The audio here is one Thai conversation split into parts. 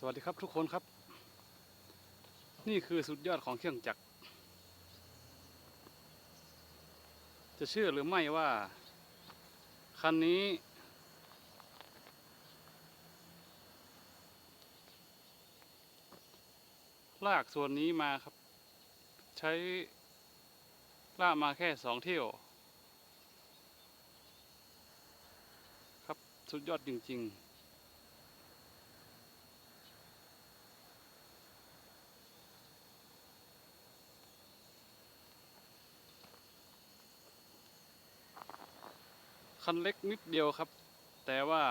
สวัสดีครับทุกคนครับ นี่คือสุดยอดของเครื่องจักร จะเชื่อหรือไม่ว่า คันนี้ ลากส่วนนี้มาครับ ใช้ลากมาแค่สองเที่ยว ครับสุดยอดจริง ๆ คันเล็กนิดเดียวครับ แต่ว่า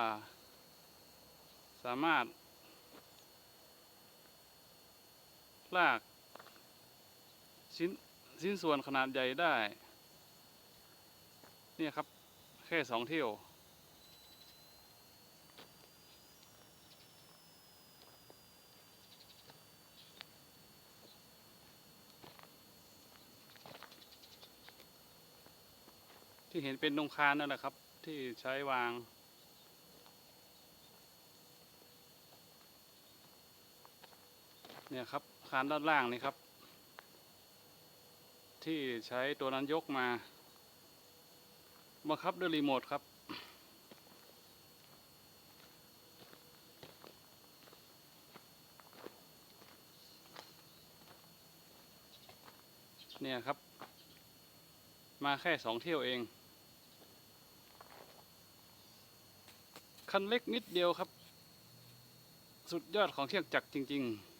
สามารถ ลาก ชิ้นชิ้นส่วนขนาดใหญ่ได้ เนี่ยครับ แค่สองเที่ยว ที่เห็นเป็นนงคานนั่นแหละครับ ที่ใช้วางเนี่ยครับคานด้านล่างนี่ครับ ที่ใช้ตัวนั้นยกมาบังคับด้วยรีโมทครับ เนี่ยครับ มาแค่สองเที่ยวเอง คันเล็กนิดเดียวครับ สุดยอดของเครื่องจักรจริง ๆ